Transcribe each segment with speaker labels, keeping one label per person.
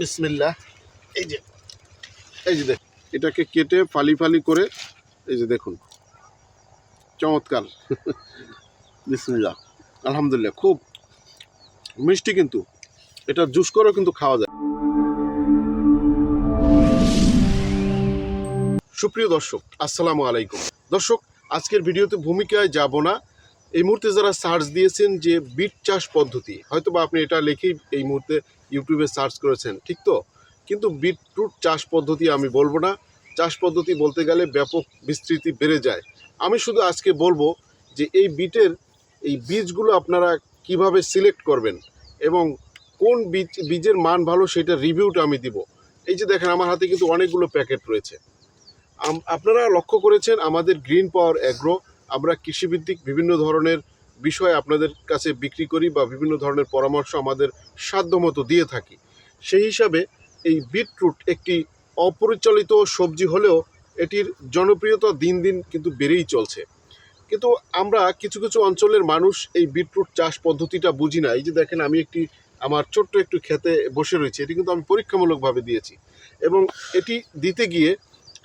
Speaker 1: বিসমিল্লাহ। এই যে এই যে দেখ এটাকে কেটে ফালি ফালি করে, এই যে দেখুন, চমৎকার। বিসমিল্লাহ, আলহামদুলিল্লাহ, খুব মিষ্টি কিন্তু, এটা জুস করেও কিন্তু খাওয়া যায়। সুপ্রিয় দর্শক, আসসালামু আলাইকুম। দর্শক, আজকের ভিডিওতে ভূমিকায় যাব না এই মুহূর্তে যারা সার্চ দিয়েছেন যে বিট চাষ পদ্ধতি হয়তো বা আপনি এটা লিখেই এই মুহূর্তে ইউটিউবে সার্চ করেছেন, ঠিক তো? কিন্তু বিটরুট চাষ পদ্ধতি আমি বলব না। চাষ পদ্ধতি বলতে গেলে ব্যাপক বিস্তৃতি বেড়ে যায়। আমি শুধু আজকে বলব যে এই বিটের, এই বীজগুলো আপনারা কীভাবে সিলেক্ট করবেন এবং কোন বীজ, বীজের মান ভালো সেটা রিভিউটা আমি দিব। এই যে দেখেন, আমার হাতে কিন্তু অনেকগুলো প্যাকেট রয়েছে। আপনারা লক্ষ্য করেছেন আমাদের গ্রিন পাওয়ার অ্যাগ্রো আমরা কৃষিভিত্তিক বিভিন্ন ধরনের বিষয় আপনাদের কাছে বিক্রি করি বা বিভিন্ন ধরনের পরামর্শ আমাদের সাধ্যমতো দিয়ে থাকি। সেই হিসাবে এই বিটরুট একটি অপরিচালিত সবজি হলেও এটির জনপ্রিয়তা দিন দিন কিন্তু বেড়েই চলছে। কিন্তু আমরা কিছু কিছু অঞ্চলের মানুষ এই বিটরুট চাষ পদ্ধতিটা বুঝি না। এই যে দেখেন, আমি একটি, আমার ছোট্ট একটু খেতে বসে রয়েছে, এটি কিন্তু আমি পরীক্ষামূলকভাবে দিয়েছি। এবং এটি দিতে গিয়ে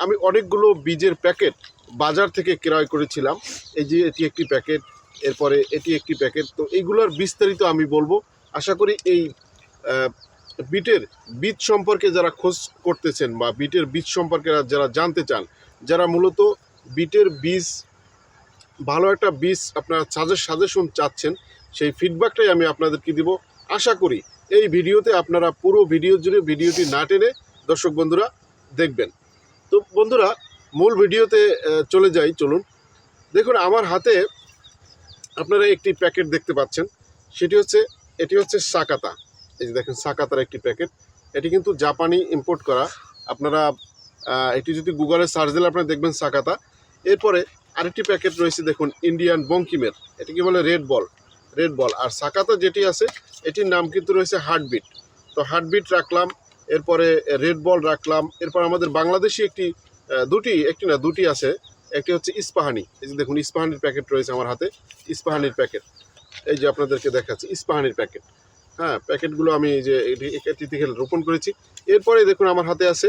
Speaker 1: আমি অনেকগুলো বীজের প্যাকেট বাজার থেকে ক্রয় করেছিলাম। এই যে এটি একটি প্যাকেট, এরপরে এটি একটি প্যাকেট। তো এইগুলোর বিস্তারিত আমি বলব। আশা করি এই বিটের বীজ সম্পর্কে যারা খোঁজ করতেছেন বা বিটের বীজ সম্পর্কে যারা জানতে চান, যারা মূলত বিটের বীজ, ভালো একটা বীজ আপনারা সাজেশ সাজেশন চাচ্ছেন, সেই ফিডব্যাকটাই আমি আপনাদেরকে দিব। আশা করি এই ভিডিওতে আপনারা পুরো ভিডিও জুড়ে ভিডিওটি না টেনে দর্শক বন্ধুরা দেখবেন। তো বন্ধুরা মূল ভিডিওতে চলে যাই, চলুন। দেখুন, আমার হাতে আপনারা একটি প্যাকেট দেখতে পাচ্ছেন। সেটি হচ্ছে, এটি হচ্ছে সাকাতা। এই যে দেখেন, সাকাতার একটি প্যাকেট। এটি কিন্তু জাপানি ইম্পোর্ট করা। আপনারা এটি যদি গুগলে সার্চ দিলে আপনারা দেখবেন সাকাতা। এরপরে আরেকটি প্যাকেট রয়েছে, দেখুন, ইন্ডিয়ান বঙ্কিমের। এটিকে বলে রেড বল। Red ball. আর সাকাতা যেটি আছে, এটির নাম কিন্তু রয়েছে হার্টবিট। তো হার্টবিট রাখলাম, এরপরে রেড বল রাখলাম। এরপর আমাদের বাংলাদেশি একটি দুটি, একটি না, দুটি আছে। একটি হচ্ছে ইস্পাহানি। এই যে দেখুন, ইস্পাহানির প্যাকেট রয়েছে আমার হাতে। ইস্পাহানির প্যাকেট। এই যে আপনাদেরকে দেখাচ্ছি, ইস্পাহানির প্যাকেট। হ্যাঁ প্যাকেটগুলো আমি যে এটি থেকে রোপণ করেছি। এরপরে দেখুন, আমার হাতে আছে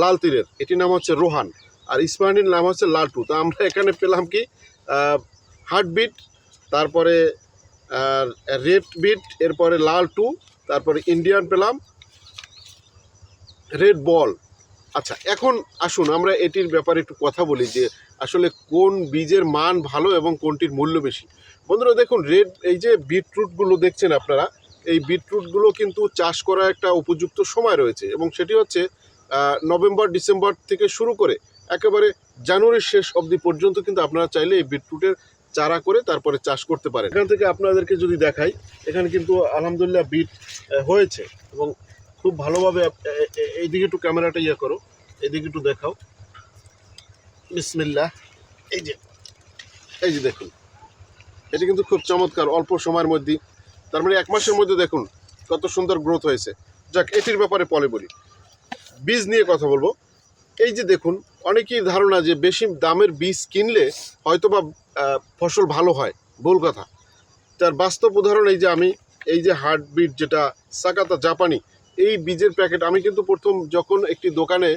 Speaker 1: লাল তীরের। এটির নাম হচ্ছে রোহান। আর ইস্পাহানির নাম হচ্ছে লালটু। তো আমরা এখানে পেলাম কি? হার্টবিট, তারপরে রেড বিট এরপরে লাল টু তারপরে ইন্ডিয়ান পেলাম। Red ball. আচ্ছা এখন আসুন, আমরা এটির ব্যাপারে একটু কথা বলি যে আসলে কোন বীজের মান ভালো এবং কোনটির মূল্য বেশি। বন্ধুরা, দেখুন, রেড, এই যে বিটরুটগুলো দেখছেন আপনারা, এই বিটরুটগুলো কিন্তু চাষ করা একটা উপযুক্ত সময় রয়েছে এবং সেটি হচ্ছে নভেম্বর, ডিসেম্বর থেকে শুরু করে একেবারে জানুয়ারির শেষ অবধি পর্যন্ত কিন্তু আপনারা চাইলে এই বিটরুটের চারা করে তারপরে চাষ করতে পারেন। এখান থেকে আপনাদেরকে যদি দেখাই, এখানে কিন্তু আলহামদুলিল্লাহ বিট হয়েছে এবং খুব ভালোভাবে এইদিকে একটু ক্যামেরাটা ইয়ে করো এদিকে একটু দেখাও। বিসমিল্লাহ। এই যে এই যে দেখুন। এটি কিন্তু খুব চমৎকার অল্প সময়ের মধ্যে তার মানে এক মাসের মধ্যে দেখুন কত সুন্দর গ্রোথ হয়েছে। যাক এটির ব্যাপারে পরে বলি। বীজ নিয়ে কথা বলব। এই যে দেখুন অনেকেই ধারণা যে বেশি দামের বীজ কিনলে হয়তোবা আহ, ফসল ভালো হয়। ভুল কথা। তার বাস্তব উদাহরণ এই যে আমি এই যে হার্টবিট যেটা সাকাতা জাপানি এই বীজের প্যাকেট, আমি কিন্তু প্রথম যখন একটি দোকানে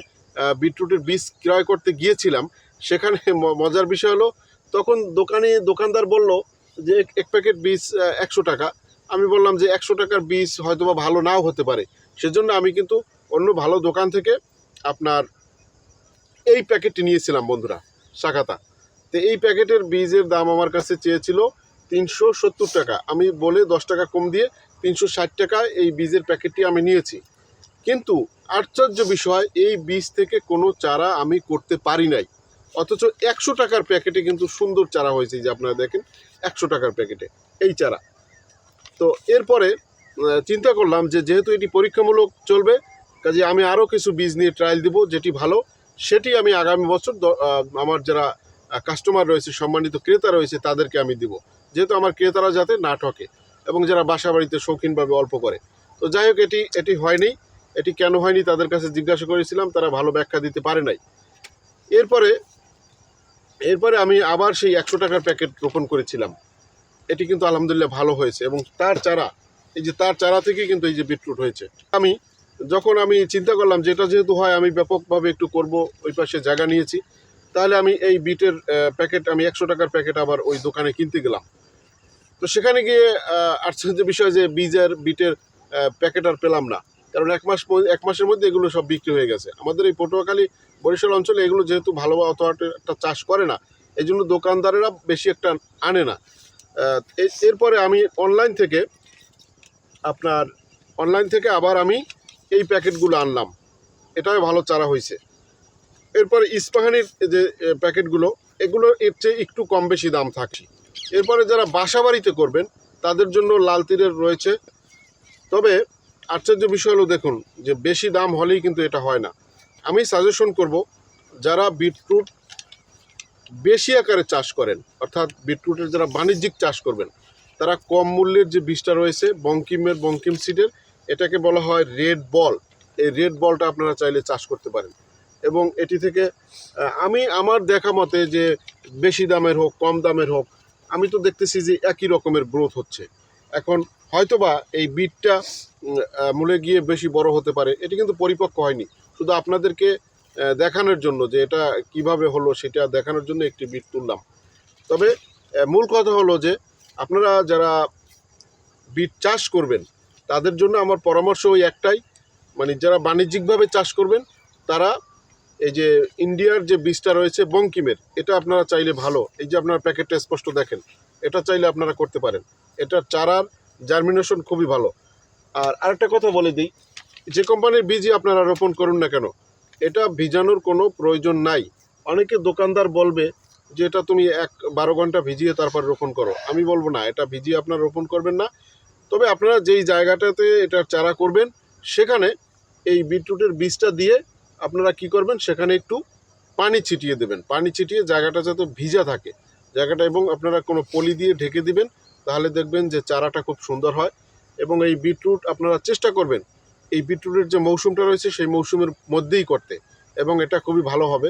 Speaker 1: বিটরুটের বীজ ক্রয় করতে গিয়েছিলাম, সেখানে মজার বিষয় হলো, তখন দোকানে, দোকানদার বলল যে, এক- প্যাকেট বীজ একশো টাকা। আমি বললাম যে, একশো টাকার বীজ হয়তোবা ভালো নাও হতে পারে। সেজন্য আমি কিন্তু অন্য ভালো দোকান থেকে আপনার এই প্যাকেটটি নিয়েছিলাম, বন্ধুরা শাখাতা তো এই প্যাকেটের বীজের দাম আমার কাছে চেয়েছিল তিনশো সত্তর টাকা। আমি বলে দশ টাকা কম দিয়ে তিনশো ষাট টাকায় এই বীজের প্যাকেটটি আমি নিয়েছি। কিন্তু আশ্চর্য বিষয়, এই বীজ থেকে কোনো চারা আমি করতে পারি নাই। অথচ একশো টাকার প্যাকেটে কিন্তু সুন্দর চারা হয়েছে যে আপনারা দেখেন, একশো টাকার প্যাকেটে এই চারা। তো এরপরে চিন্তা করলাম যে যেহেতু এটি পরীক্ষামূলক চলবে, কাজে আমি আরও কিছু বীজ নিয়ে ট্রায়াল দিব, যেটি ভালো। সেটি আমি আগামী বছর আমার যারা কাস্টমার রয়েছে, সম্মানিত ক্রেতা রয়েছে, তাদেরকে আমি দিব। যেহেতু আমার ক্রেতারা যাতে না ঠকে। এবং যারা বাসা বাড়িতে শৌখিনভাবে অল্প করে। তো যাই হোক, এটি এটি হয়নি। এটি কেন হয়নি তাদের কাছে জিজ্ঞাসা করেছিলাম, তারা ভালো ব্যাখ্যা দিতে পারে নাই। এরপরে এরপরে আমি আবার সেই একশো টাকার প্যাকেট রোপণ করেছিলাম। এটি কিন্তু আলহামদুলিল্লাহ ভালো হয়েছে এবং তার চারা, এই যে তার চারা থেকেই কিন্তু এই যে বিটরুট হয়েছে। আমি, যখন আমি চিন্তা করলাম যে এটা যেহেতু হয়, আমি ব্যাপকভাবে একটু করব, ওই পাশে জায়গা নিয়েছি, তাহলে আমি এই বিটের প্যাকেট, আমি একশো টাকার প্যাকেট আবার ওই দোকানে কিনতে গেলাম। তো সেখানে গিয়ে আশ্চর্য বিষয় যে বীজের, বিটের প্যাকেট আর পেলাম না। কারণ এক মাস এক মাসের মধ্যে এগুলো সব বিক্রি হয়ে গেছে। আমাদের এই পটুয়াখালী, বরিশাল অঞ্চলে এগুলো যেহেতু ভালো অত একটা চাষ করে না, এই জন্য দোকানদারেরা বেশি একটা আনে না। এরপরে আমি অনলাইন থেকে আপনার অনলাইন থেকে আবার আমি এই প্যাকেটগুলো আনলাম। এটাও ভালো চারা হয়েছে। এরপরে ইস্পাহানির যে প্যাকেটগুলো, এগুলো এর চেয়ে একটু কম বেশি দাম থাকছে। এরপরে যারা বাসা বাড়িতে করবেন, তাদের জন্য লাল তীরের রয়েছে। তবে আশ্চর্য বিষয় হলো, দেখুন, যে বেশি দাম হলেই কিন্তু এটা হয় না। আমি সাজেশন করব, যারা বিটরুট বেশি আকারে চাষ করেন, অর্থাৎ বিটরুটের যারা বাণিজ্যিক চাষ করবেন, তারা কম মূল্যের যে বীজটা রয়েছে, বঙ্কিমের, বঙ্কিম সিডের এটাকে বলা হয় রেড বল এই রেড বলটা আপনারা চাইলে চাষ করতে পারেন। এবং এটি থেকে আমি, আমার দেখা মতে যে বেশি দামের হোক, কম দামের হোক আমি তো দেখতেছি যে একই রকমের গ্রোথ হচ্ছে। এখন হয়তোবা এই বিটটা মূলে গিয়ে বেশি বড় হতে পারে, এটি কিন্তু পরিপক্ক হয়নি। শুধু আপনাদেরকে দেখানোর জন্য যে এটা কীভাবে হলো, সেটা দেখানোর জন্য একটি বিট তুললাম। তবে মূল কথা হলো যে, আপনারা যারা বিট চাষ করবেন, তাদের জন্য আমার পরামর্শ ওই একটাই মানে যারা বাণিজ্যিকভাবে চাষ করবেন, তারা এই যে ইন্ডিয়ার যে বীজটা রয়েছে বঙ্কিমের, এটা আপনারা চাইলে ভালো। এই যে আপনার প্যাকেটটা স্পষ্ট দেখেন, এটা চাইলে আপনারা করতে পারেন। এটা চারার জার্মিনেশন খুবই ভালো। আর আরেকটা কথা বলে দিই, যে কোম্পানির বীজই আপনারা রোপণ করুন না কেন, এটা ভিজানোর কোনো প্রয়োজন নাই। অনেকে দোকানদার বলবে যে, এটা তুমি এক বারো ঘণ্টা ভিজিয়ে তারপর রোপণ করো। আমি বলব না, এটা ভিজিয়ে আপনারা রোপণ করবেন না। তবে আপনারা যেই জায়গাটাতে এটা চারা করবেন, সেখানে এই বিটরুটের বীজটা দিয়ে আপনারা কি করবেন? সেখানে একটু পানি ছিটিয়ে দেবেন। পানি ছিটিয়ে জায়গাটা যাতে ভিজা থাকে। জায়গাটা এবং আপনারা কোনো পলি দিয়ে ঢেকে দিবেন, তাহলে দেখবেন যে চারাটা খুব সুন্দর হয় এবং এই বিটরুট আপনারা চেষ্টা করবেন, এই বিটরুটের যে মৌসুমটা রয়েছে, সেই মৌসুমের মধ্যেই করতে এবং এটা খুবই ভালো হবে।